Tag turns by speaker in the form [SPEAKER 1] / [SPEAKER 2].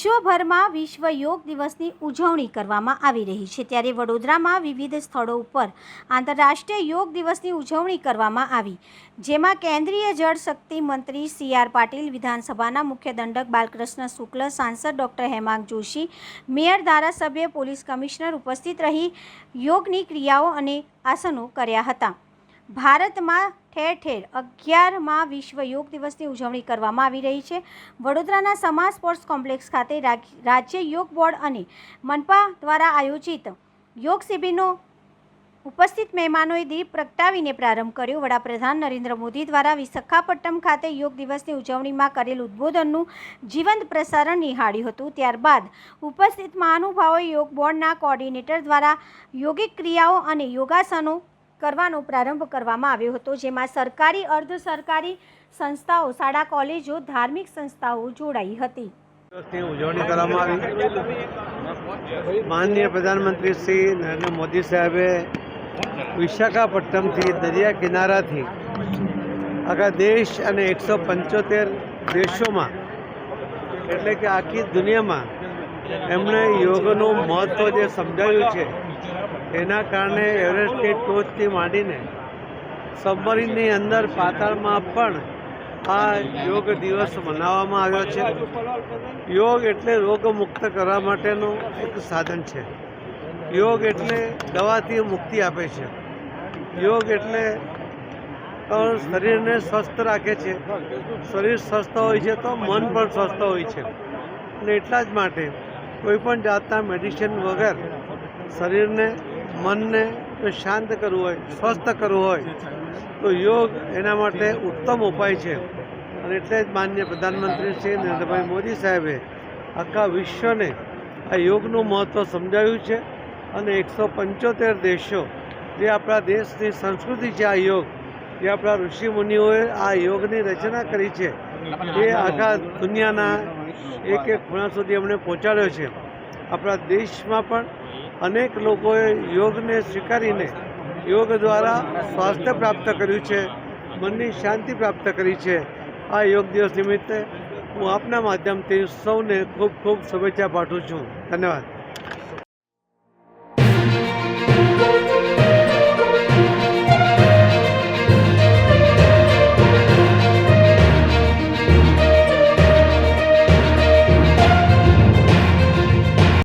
[SPEAKER 1] વિશ્વભરમાં વિશ્વ યોગ દિવસની ઉજવણી કરવામાં આવી રહી છે. ત્યારે વડોદરામાં વિવિધ સ્થળો ઉપર આંતરરાષ્ટ્રીય યોગ દિવસની ઉજવણી કરવામાં આવી, જેમાં કેન્દ્રીય જળ શક્તિ મંત્રી સી આર પાટીલ, વિધાનસભાના મુખ્ય દંડક બાલકૃષ્ણ શુક્લ, સાંસદ ડૉક્ટર હેમાંગ જોશી, મેયર ધારાસભ્ય, પોલીસ કમિશનર ઉપસ્થિત રહી યોગની ક્રિયાઓ અને આસનો કર્યા હતા. ભારતમાં ઠેર ઠેર અગિયારમાં વિશ્વ યોગ દિવસની ઉજવણી કરવામાં આવી રહી છે. વડોદરાના સમા સ્પોર્ટ્સ કોમ્પ્લેક્સ ખાતે રાજ્ય યોગ બોર્ડ અને મનપા દ્વારા આયોજિત યોગ શિબિરનો ઉપસ્થિત મહેમાનોએ દીપ પ્રગટાવીને પ્રારંભ કર્યો. વડાપ્રધાન નરેન્દ્ર મોદી દ્વારા વિશાખાપટ્ટનમ ખાતે યોગ દિવસની ઉજવણીમાં કરેલ ઉદ્બોધનનું જીવંત પ્રસારણ નિહાળ્યું હતું. ત્યારબાદ ઉપસ્થિત મહાનુભાવોએ યોગ બોર્ડના કોઓર્ડિનેટર દ્વારા યોગિક ક્રિયાઓ અને યોગાસનો કરવાનો પ્રારંભ કરવામાં આવ્યો હતો, જેમાં સરકારી, અર્ધ સરકારી સંસ્થાઓ, શાળા, કોલેજો, ધાર્મિક સંસ્થાઓ જોડાઈ હતી.
[SPEAKER 2] ઉજવણી કરવામાં આવી. માનનીય પ્રધાનમંત્રી શ્રી નરેન્દ્ર મોદી સાહેબે વિશાખાપટ્ટનમથી દરિયા કિનારાથી આખા દેશ અને એકસો પંચોતેર દેશોમાં, એટલે કે આખી દુનિયામાં એમણે યોગનું મહત્ત્વ જે સમજાવ્યું છે, એના કારણે એવરેસ્ટની ટોચથી માંડીને સબમરીનની અંદર પાતાળમાં પણ આ યોગ દિવસ મનાવવામાં આવ્યો છે. યોગ એટલે રોગમુક્ત કરવા માટેનું એક સાધન છે. યોગ એટલે દવાથી મુક્તિ આપે છે. યોગ એટલે શરીરને સ્વસ્થ રાખે છે. શરીર સ્વસ્થ હોય છે તો મન પણ સ્વસ્થ હોય છે. અને એટલા જ માટે કોઈ પણ જાતના મેડિસિન વગર શરીરને, મનને જો શાંત કરવું હોય, સ્વસ્થ કરવું હોય, તો યોગ એના માટે ઉત્તમ ઉપાય છે. અને એટલે જ માન્ય પ્રધાનમંત્રી શ્રી નરેન્દ્રભાઈ મોદી સાહેબે આખા વિશ્વને આ યોગનું મહત્ત્વ સમજાવ્યું છે. અને એકસો પંચોતેર દેશો, જે આપણા દેશની સંસ્કૃતિ છે આ યોગ, જે આપણા ઋષિ મુનિઓએ આ યોગની રચના કરી છે, એ આખા દુનિયાના એક એક ખૂણા સુધી અમને પહોંચાડ્યો છે. આપણા દેશમાં પણ અનેક લોકોએ યોગને સ્વીકારીને યોગ દ્વારા સ્વાસ્થ્ય પ્રાપ્ત કર્યું છે, મનની શાંતિ પ્રાપ્ત કરી છે. આ યોગ દિવસ નિમિત્તે હું આપના માધ્યમથી સૌને ખૂબ ખૂબ શુભેચ્છા પાઠવું છું. ધન્યવાદ.